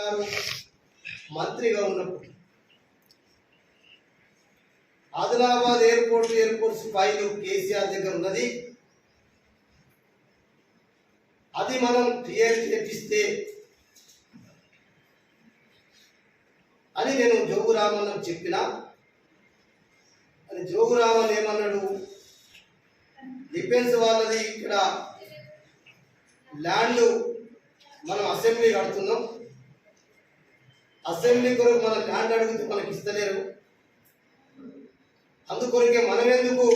గారు మంత్రిగా ఉన్నప్పుడు. Adilabad airport airport file KCR దగ్గర ఉన్నది. అది మనం క్లియర్ తెప్పిస్తే అని నేను జోగు రామన్న చెప్పిన. అని జోగు రామన్ ఏమన్నాడు? డిఫెన్స్ వాళ్ళది ఇక్కడ ల్యాండ్ మనం అసెంబ్లీ కడుతున్నాం. అసెంబ్లీ కొరకు మన ల్యాండ్ అడిగితే మనకి ఇస్తలేరు. అందుకొరకే మనం ఎందుకు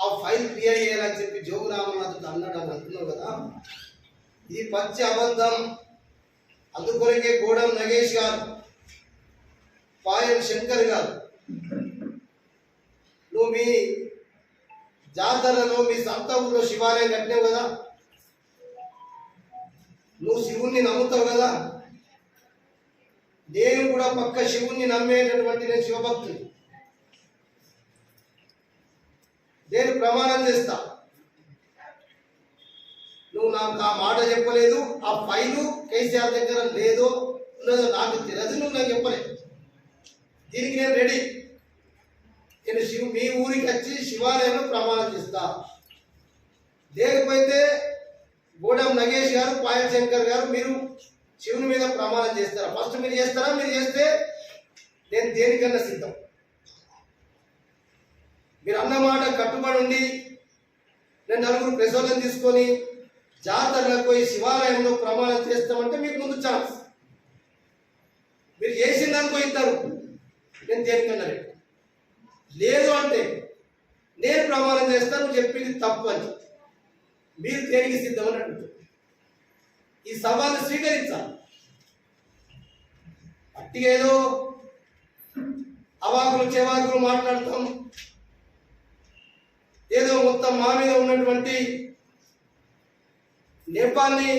ఆ ఫైల్ క్లియర్ చేయాలని చెప్పి జోగు రామనాథుడు అన్నాడు అని అంటున్నావు కదా. ఇది పచ్చి అబద్ధం. అందుకొరకే గోడం నగేష్ గారు పాయల్ శంకర్ గారు నువ్వు మీ జాతరలో మీ సొంత ఊళ్ళో శివాలయం కట్టినావు కదా. నువ్వు శివుణ్ణి నమ్ముతావు కదా. నేను కూడా పక్క శివుణ్ణి నమ్మేటటువంటి నేను శివభక్తుని. నేను ప్రమాణం చేస్తా. నువ్వు నాకు ఆ మాట చెప్పలేదు ఆ ఫైలు కేసీఆర్ దగ్గర లేదో ఉన్నదో నాకు తెలియదు నువ్వు నాకు చెప్పలేదు దీనికి నేను రెడీ. నేను శివ మీ ఊరికి వచ్చి శివాలయంలో ప్రమాణం చేస్తా. లేకపోతే గూడెం నగేష్ గారు పాయల్ శంకర్ గారు మీరు శివుని మీద ప్రమాణం చేస్తారా? ఫస్ట్ మీరు చేస్తారా? మీరు చేస్తే నేను దేనికన్నా సిద్ధం. మీరు అన్నమాట కట్టుబడి ఉండి నేను నలుగురు ప్రసోదం తీసుకొని జాతరలకు పోయి శివాలయంలో ప్రమాణం చేస్తామంటే మీకు ముందు ఛాన్స్ మీరు చేసిందనుకో ఇద్దరు. నేను దేనికన్నా రెడీ. లేదు అంటే నేను ప్రమాణం చేస్తాను చెప్పింది తప్పు అని మీరు దేనికి సిద్ధమని అడుగుతారు ఈ సవాలు స్వీకరించాలి. అట్టిగా ఏదో అవాకులు చెవాకులు మాట్లాడతాం. ఏదో మొత్తం మా మీద ఉన్నటువంటి నేపాల్ని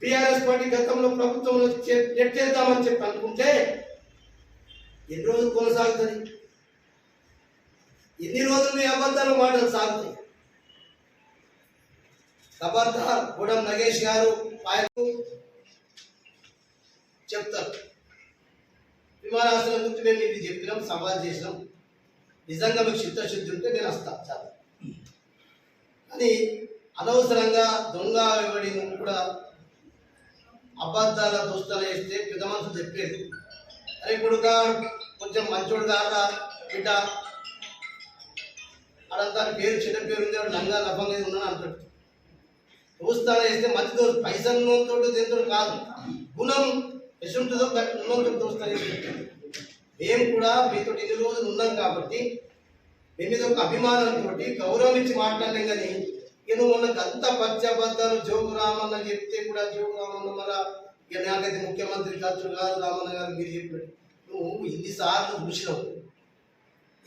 బీఆర్ఎస్ పార్టీ గతంలో ప్రభుత్వంలో నెట్టేద్దామని చెప్పి అనుకుంటే ఎన్ని రోజులు కొనసాగుతుంది? ఎన్ని రోజులు మీ అబద్ధాలు మాటలు సాగుతాయి? ఖబర్దార్ గూడెం నగేష్ గారు ఆయన చెప్తారు. విమానాశ్రయం గురించి మేము ఇది చెప్పినాం సవాల్ చేసినాం. నిజంగా మీకు చిత్తశుద్ధి ఉంటే నేను వస్తా చాలా. అని అనవసరంగా దొంగ ఎవడి కూడా అబద్ధాల దోస్తాలు వేస్తే పెద్ద మనసు చెప్పేది. అరే కొడుక కొంచెం మంచోడు కాదా బిడ్డ. అడంతా పేరు చిన్న పేరు ఉంది లంగా లభంగా ఉన్నాను అంటాడు. దోస్తాలు వేస్తే మంచి దోస్తు పైసలు తోటి దీంతో కాదు. గుణం ఎసుంటుందో ఉన్నంతో దోస్తాలు మేము కూడా మీతో ఇన్ని రోజులు ఉన్నాం కాబట్టి మీ మీద ఒక అభిమానంతో గౌరవం ఇచ్చి మాట్లాడలేం కానీ నేను మనకు అంత పచ్చబద్దాలు జోగు రామన్న చెప్తే కూడా జోగు రామన్న మన ఇక నాకైతే ముఖ్యమంత్రి ఖర్చు కాదు రామన్న గారు మీరు చెప్పాడు నువ్వు ఇన్నిసార్లు చూసినావు.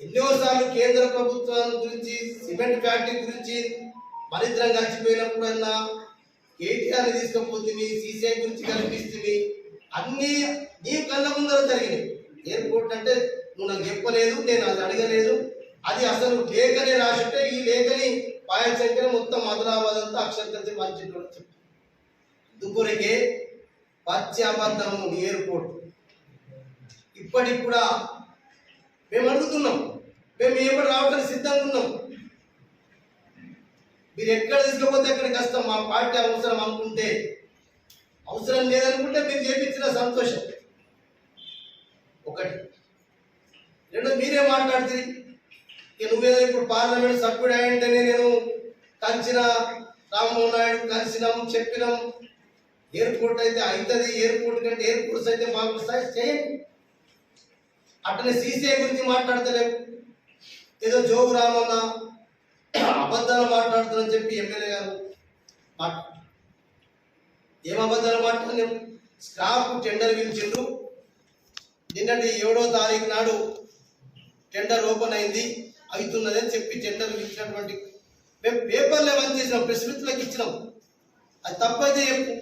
ఎన్నోసార్లు కేంద్ర ప్రభుత్వం గురించి సిమెంట్ ఫ్యాక్టరీ గురించి పరిద్రం కలిసిపోయినప్పుడన్నా కేటీఆర్ని తీసుకుపోతుంది సీసీఐ గురించి కనిపిస్తుంది. అన్నీ నీ కళ్ళ ముందర జరిగినాయి. ఎయిర్పోర్ట్ అంటే నువ్వు నాకు చెప్పలేదు నేను అది అడగలేదు. అది అసలు లేఖనే రాసుంటే ఈ లేఖని పాయల్ మొత్తం ఆదిలాబాద్ అంతా అక్షంతరి పంచేటోడు చెప్పి పచ్చి పశ్చాబద్ధము ఎయిర్పోర్ట్. ఇప్పటికి కూడా మేము అడుగుతున్నాం. మేము ఎప్పుడు రావడానికి సిద్ధంగా ఉన్నాం. మీరు ఎక్కడ తీసుకపోతే ఎక్కడికి వస్తాం మా పార్టీ అవసరం అనుకుంటే అవసరం లేదనుకుంటే మీరు చేపించిన సంతోషం. ఒకటి. రెండు మీరే మాట్లాడుతుంది ఇక నువ్వేదో ఇప్పుడు పార్లమెంట్ సభ్యుడు అయ్యంటేనే నేను కలిసిన రామ్మోహన్ నాయుడు కలిసినాం చెప్పినాం. ఎయిర్పోర్ట్ అయితే అవుతుంది ఎయిర్పోర్ట్ కంటే ఎయిర్పోర్ట్స్ అయితే మాకు వస్తాయి చేయండి. అట్లనే సీసీఐ గురించి మాట్లాడతలేము ఏదో జోగు రామన్నా అబద్ధాలు మాట్లాడుతారని చెప్పి ఎమ్మెల్యే గారు ఏం అబద్ధాలు మాట్లాడలేము స్క్రాప్ టెండర్ పిలిచిండు నిన్నటి ఏడో తారీఖు నాడు టెండర్ ఓపెన్ అయింది. అవుతున్నదని చెప్పి టెండర్ ఇచ్చినటువంటి మేము పేపర్లో ఏమని చేసినాం ప్రెస్ మీట్లకు ఇచ్చినాం. అది తప్పైతే చెప్పు.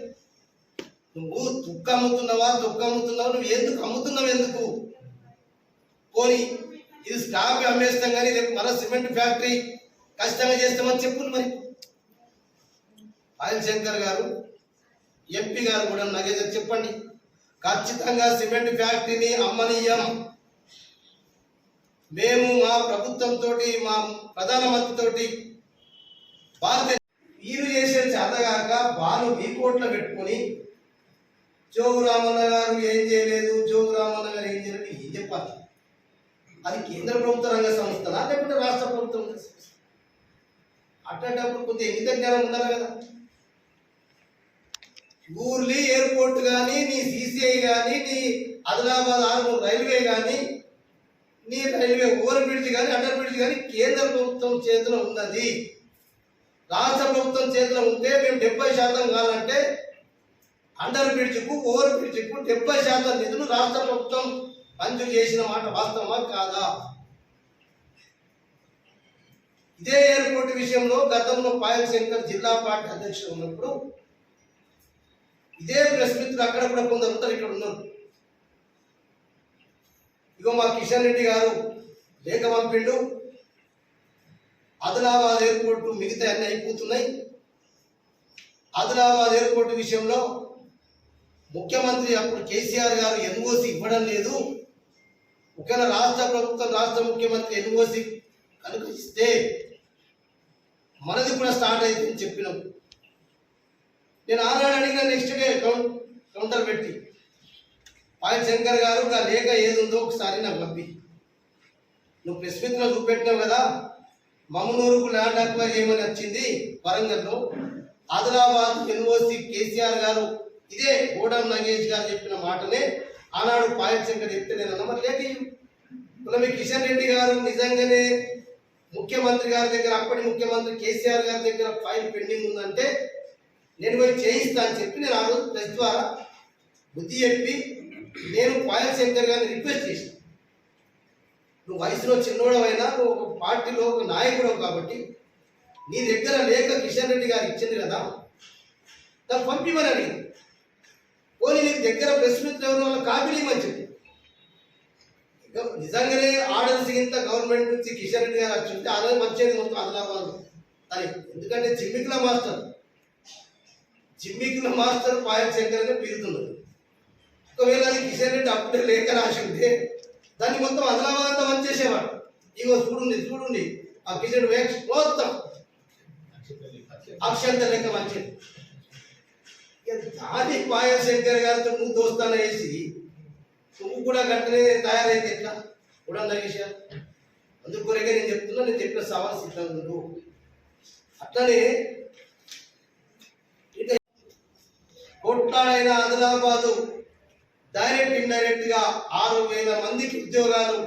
నువ్వు తుక్క అమ్ముతున్నావా తుక్క అమ్ముతున్నావా నువ్వు ఎందుకు అమ్ముతున్నావు ఎందుకు? పోనీ ఇది స్టాక్ అమ్మేస్తాం కానీ రేపు మన సిమెంట్ ఫ్యాక్టరీ ఖచ్చితంగా చేస్తామని చెప్పు మరి. ఆయిల్ శంకర్ గారు ఎంపీ గారు కూడా నగేందర్ చెప్పండి. ఖచ్చితంగా సిమెంట్ ఫ్యాక్టరీని అమ్మనీయం. మేము మా ప్రభుత్వంతో మా ప్రధానమంత్రితోటి భారత వీరు చేసే చేతగాక బాను కోట్ల పెట్టుకొని జోగు రామన్న గారు ఏం చేయలేదు జోగు రామన్న గారు ఏం చేయలేదు ఏం చెప్పాలి? అది కేంద్ర ప్రభుత్వ రంగ సంస్థనా లేకుంటే రాష్ట్ర ప్రభుత్వం? సంస్థ అట్లాంటప్పుడు కొంచెం ఇంగిత జ్ఞానం ఉండాలి కదా. ఊర్లీ ఎయిర్పోర్ట్ కానీ నీ సీసీఐ కానీ నీ ఆదిలాబాద్ ఆర్మూర్ రైల్వే కానీ నీ రైల్వే ఓవర్ బ్రిడ్జ్ కానీ అండర్ బ్రిడ్జ్ కానీ కేంద్ర ప్రభుత్వం చేతిలో ఉన్నది. రాష్ట్ర ప్రభుత్వం చేతిలో ఉంటే మేము డెబ్బై శాతం కావాలంటే అండర్ బ్రిడ్జ్కు ఓవర్ బ్రిడ్జ్కు డెబ్బై శాతం నిధులు రాష్ట్ర ప్రభుత్వం మంజూరు చేసిన మాట వాస్తవమా కాదా? ఇదే ఎయిర్పోర్ట్ విషయంలో గతంలో పాయల్ శంకర్ జిల్లా పార్టీ అధ్యక్షుడు ఉన్నప్పుడు ఇదే ప్రెస్ మిత్రులు అక్కడ కూడా కొందరు ఉంటారు ఇక్కడ ఉన్నారు. ఇగో మా కిషన్ రెడ్డి గారు లేఖ పంపిండు. ఆదిలాబాద్ ఎయిర్పోర్ట్ మిగతా అన్ని అయిపోతున్నాయి. ఆదిలాబాద్ ఎయిర్పోర్ట్ విషయంలో ముఖ్యమంత్రి అప్పుడు కేసీఆర్ గారు ఎన్ఓసి ఇవ్వడం లేదు. ఒకవేళ రాష్ట్ర ప్రభుత్వం రాష్ట్ర ముఖ్యమంత్రి ఎన్ఓసి కనుక ఇస్తే మనది కూడా స్టార్ట్ అయిందని చెప్పినాం. నేను ఆనాడు అడిగిన నెక్స్ట్ డే కౌం- కౌంటర్ పెట్టి. పాయల్ శంకర్ గారు నా లేఖ ఏది ఉందో ఒకసారి నాకు పంపి. నువ్వు ప్రెస్ మీట్లో చూపెట్టినావు కదా మమ్మనూరుకు ల్యాండ్ అక్వైర్ చేయమని వచ్చింది వరంగల్లో. ఆదిలాబాద్ ఎన్ఓసి కేసీఆర్ గారు ఇదే గోడం నగేష్ గారు చెప్పిన మాటనే ఆనాడు పాయల్ శంకర్ చెప్తే నేను అన్నా మరి లేఖ మీ కిషన్ రెడ్డి గారు నిజంగానే ముఖ్యమంత్రి గారి దగ్గర అప్పటి ముఖ్యమంత్రి కేసీఆర్ గారి దగ్గర ఫైల్ పెండింగ్ ఉందంటే నేను పోయి చేయిస్తా అని చెప్పి నేను ఆ రోజు ప్రెస్ ద్వారా బుద్ధి చెప్పి నేను పాయల్ శంకర్ గారిని రిక్వెస్ట్ చేసి నువ్వు వయసులో చిన్నోడమైనా నువ్వు ఒక పార్టీలో ఒక నాయకుడు కాబట్టి నీ దగ్గర లేఖ కిషన్ రెడ్డి గారు ఇచ్చింది కదా దాన్ని పంపిమని పోనీ నీ దగ్గర ప్రెస్ మిత్రులు ఎవరు వాళ్ళ కాపీలు ఇవ్వని చెప్పి. నిజంగానే ఆర్డర్స్ ఇంత గవర్నమెంట్ నుంచి కిషన్ రెడ్డి గారు వచ్చి ఉంటే అదే మంచిది మొత్తం ఆదిలాబాద్. అని ఎందుకంటే చిమ్మికుల మాస్టర్. చిమ్మికుల మాస్టర్ పాయల్ శంకర్ అని పిలుతున్నారు. ఒకవేళ అది కిషన్ రెడ్డి అప్పుడే లేఖ రాసి ఉంటే దాన్ని మొత్తం ఆదిలాబాద్ అంతా వచ్చేసేవాడు ఇగో చూడండి చూడండి. ఆ కిషన్ వేక్ష మొత్తం అక్షంత లెక్క మంచిది. దాని పాయల్ శంకర్ గారితో ముందు దోస్తాన వేసి నువ్వు కూడా గంటనే తయారైతే ఎట్లా? కూడా నగేశారు అందుకొరకే నేను చెప్తున్నా నేను చెప్పిన సవాల్ సిద్ధంగా అట్లనే కొట్లాడైన ఆదిలాబాదు డైరెక్ట్ ఇండైరెక్ట్గా ఆరు వేల మందికి ఉద్యోగాలు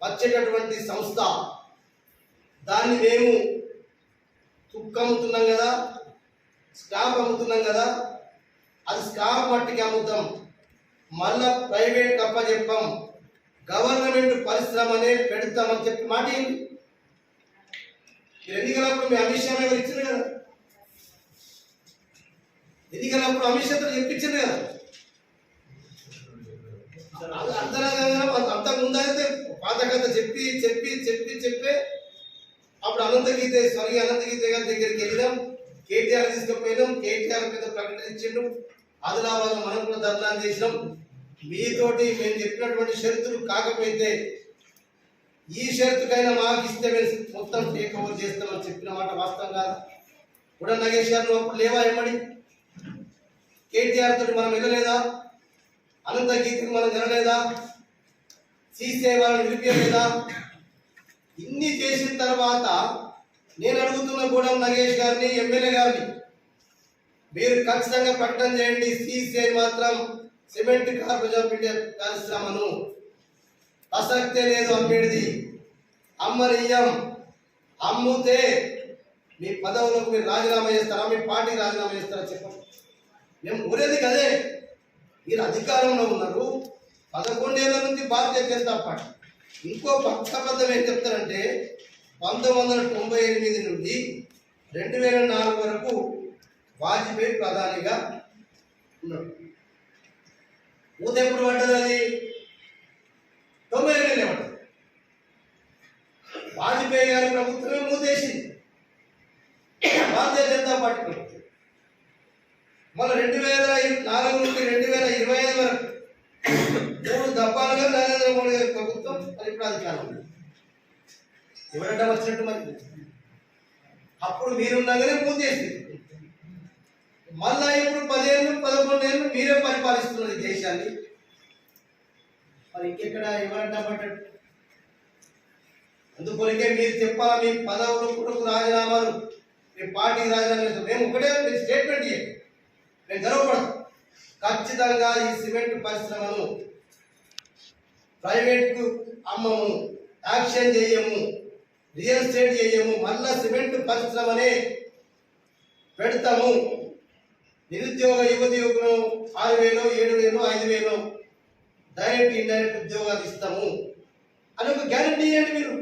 వచ్చేటటువంటి సంస్థ. దాన్ని మేము తుక్కు అమ్ముతున్నాం కదా స్టాప్ అమ్ముతున్నాం కదా అది స్టాప్ మట్టికి అమ్ముతాం. మళ్ళా ప్రైవేట్ అప్ప చెప్పాం. గవర్నమెంట్ పరిశ్రమనే పెడతామని చెప్పి మాట ఏంటి మీరు ఎన్నికలప్పుడు మీ అమిత్ షా గారు ఇచ్చింది కదా? ఎన్నికలప్పుడు అమిత్ షాతో చెప్పించింది కదా? అంతకు ముందైతే పాత కథ చెప్పి చెప్పి చెప్పి చెప్పి. అప్పుడు అనంతగీత స్వర్గీయ అనంతగీత గారి దగ్గరికి వెళ్ళినాం. కేటీఆర్ తీసుకుపోయినాం. కేటీఆర్ మీద ప్రకటన ఆదిలాబాద్ మనం కూడా దర్శనం చేసినాం. మీతోటి మేము చెప్పినటువంటి షరతులు కాకపోతే ఈ షరతుకైనా మాకు ఇస్తే మేము మొత్తం టేక్ ఓవర్ చేస్తామని చెప్పిన మాట వాస్తవం కాదు. కూడా నగేష్ గారు అప్పుడు లేవా ఏమడి కేటీఆర్ తోటి మనం వెళ్ళలేదా? అనంత గీతకు మనం జరగలేదా సీసీఐ వాళ్ళని నిలిపేయలేదా ఇన్ని చేసిన తర్వాత నేను అడుగుతున్న కూడా నగేష్ గారిని ఎమ్మెల్యే గారిని మీరు ఖచ్చితంగా ప్రకటన చేయండి. సీసీఐ మాత్రం సిమెంట్ కార్పొరేషన్ పిండి పరిశ్రమను ప్రసక్తే లేదు అమ్మేది అమ్మనీయం అమ్ముతే మీ పదవులకు మీరు రాజీనామా చేస్తారా? మీ పార్టీ రాజీనామా చేస్తారా? చెప్పండి. మేము ఊరేది కదే. మీరు అధికారంలో ఉన్నారు. పదకొండేళ్ళ నుంచి భారతీయ జనతా పార్టీ. ఇంకో పక్షబద్ధం ఏం చెప్తారంటే పంతొమ్మిది వందల తొంభై ఎనిమిది నుండి రెండు వేల నాలుగు వరకు వాజ్పేయి ప్రధానిగా ఉన్నాడు మూత ఎప్పుడు పడ్డది అది? తొంభై ఎనిమిదిలో పడ్డది. వాజ్పేయి గారి ప్రభుత్వమే మూతేసింది భారతీయ జనతా పార్టీ ప్రభుత్వం. మళ్ళీ రెండు వేల నాలుగు నుండి రెండు వేల ఇరవై ఐదు వరకు మూడు దప్పాలుగా నరేంద్ర మోడీ గారి ప్రభుత్వం మరి ఇప్పుడు అధికారం ఎవరంటే వచ్చినట్టు మరి? అప్పుడు మీరున్నాగానే పూర్తి చేసింది. మళ్ళా ఇప్పుడు పదేళ్ళు పదకొండేళ్ళు మీరే పరిపాలిస్తున్నారు ఈ దేశాన్ని. మరి ఇంకెక్కడ ఎవరంటే పడ్డట్టు మీరు చెప్పాలి మీ పదవులు కుటుంబ రాజీనామాలు మీ పార్టీకి రాజీనామా చేస్తాం మేము ఒకటే మీరు స్టేట్మెంట్ చేయండి మేము గర్వపడతాం. ఖచ్చితంగా ఈ సిమెంట్ పరిశ్రమను ప్రైవేట్కు అమ్మము యాక్షన్ చేయము రియల్ ఎస్టేట్ చేయము మళ్ళా సిమెంట్ పరిశ్రమనే పెడతాము. నిరుద్యోగ యువతి యువకులు ఆరు వేలు ఏడు వేలు ఐదు వేలు. డైరెక్ట్ ఇండైరెక్ట్ ఉద్యోగాలు ఇస్తాము. అని ఒక గ్యారంటీ ఇవ్వండి మీరు?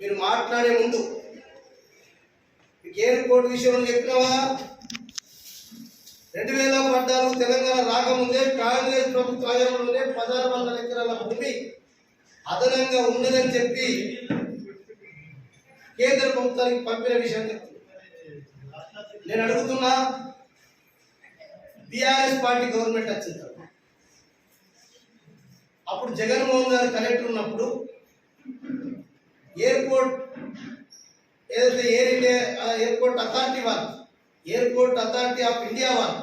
మీరు మాట్లాడే ముందు మీకు ఎయిర్పోర్ట్ విషయంలో చెప్పినావా? రెండు వేల పద్నాలుగు తెలంగాణ రాకముందే కాంగ్రెస్ ప్రభుత్వ హయాంలోనే పదహారు వందల ఎకరాల భూమి అదనంగా ఉన్నదని చెప్పి కేంద్ర ప్రభుత్వానికి పంపిన విషయం నేను అడుగుతున్నా బీఆర్ఎస్ పార్టీ గవర్నమెంట్ వచ్చింది అప్పుడు జగన్మోహన్ గారు కలెక్టర్ ఉన్నప్పుడు ఎయిర్పోర్ట్ ఏదైతే ఎయిర్ ఇండియా ఎయిర్పోర్ట్ అథారిటీ వాళ్ళు ఎయిర్పోర్ట్ అథారిటీ ఆఫ్ ఇండియా వాళ్ళు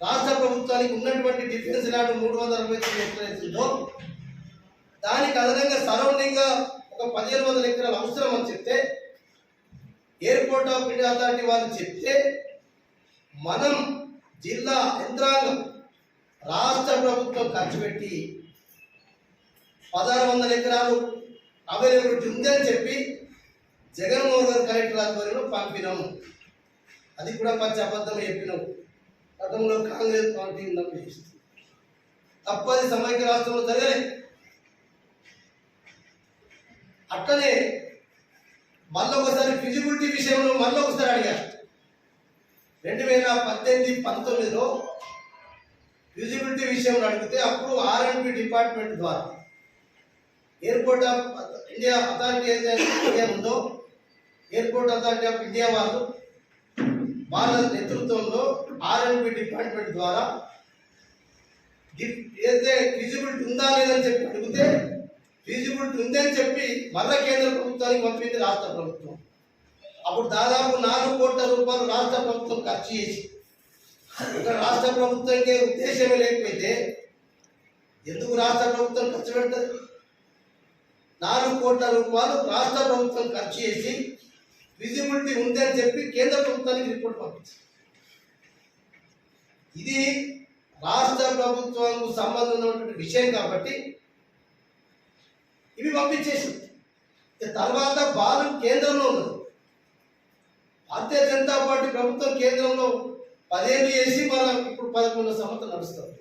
రాష్ట్ర ప్రభుత్వానికి ఉన్నటువంటి డిఫెన్స్ ల్యాండ్ మూడు వందల అరవై తొమ్మిది దానికి అదనంగా సరౌండింగ్గా ఒక పదిహేను వందల ఎకరాలు అవసరం అని చెప్తే ఎయిర్పోర్ట్ ఆఫ్ ఇండియా అథారిటీ వాళ్ళు చెప్తే మనం జిల్లా యంత్రాంగం రాష్ట్ర ప్రభుత్వం ఖర్చు పెట్టి పదహారు వందల ఎకరాలు అవైలబిలిటీ ఉందని చెప్పి జగన్మోహన్ గారు కలెక్టర్ ఆధ్వర్యంలో పంపినాము. అది కూడా పచ్చి అబద్ధం చెప్పినాం గతంలో కాంగ్రెస్ పార్టీ ఉన్నప్పుడు తప్పది సమైక్య రాష్ట్రంలో జరగలేదు అట్లనే మళ్ళొకసారి ఎలిజిబిలిటీ విషయంలో మళ్ళొకసారి అడిగారు రెండు వేల పద్దెనిమిది పంతొమ్మిదిలో ఎలిజిబిలిటీ విషయంలో అడిగితే అప్పుడు ఆర్ఎండ్బి డిపార్ట్మెంట్ ద్వారా ఎయిర్పోర్ట్ ఆఫ్ ఇండియా అథారిటీ ఏదైతే ఉందో ఎయిర్పోర్ట్ అథారిటీ ఆఫ్ ఇండియా వాళ్ళు వాళ్ళ నేతృత్వంలో ఆర్ఎండ్బి డిపార్ట్మెంట్ ద్వారా ఏదైతే ఫిజిబిలిటీ ఉందా లేదని చెప్పి అడిగితే ఫిజిబిలిటీ ఉందని చెప్పి మళ్ళా కేంద్ర ప్రభుత్వానికి పంపింది రాష్ట్ర ప్రభుత్వం. అప్పుడు దాదాపు నాలుగు కోట్ల రూపాయలు రాష్ట్ర ప్రభుత్వం ఖర్చు చేసి ఇక్కడ రాష్ట్ర ప్రభుత్వానికి ఉద్దేశమే లేకపోతే ఎందుకు రాష్ట్ర ప్రభుత్వం ఖర్చు పెడుతుంది? నాలుగు కోట్ల రూపాయలు రాష్ట్ర ప్రభుత్వం ఖర్చు చేసి విజిబిలిటీ ఉందని చెప్పి కేంద్ర ప్రభుత్వానికి రిపోర్ట్ పంపించింది. ఇది రాష్ట్ర ప్రభుత్వంకు సంబంధం ఉన్నటువంటి విషయం కాబట్టి ఇవి పంపించేసింది తర్వాత బాలం కేంద్రంలో ఉన్నది. భారతీయ జనతా పార్టీ ప్రభుత్వం కేంద్రంలో పదేళ్ళు చేసి మన ఇప్పుడు పదకొండు సంవత్సరాలు నడుస్తుంది.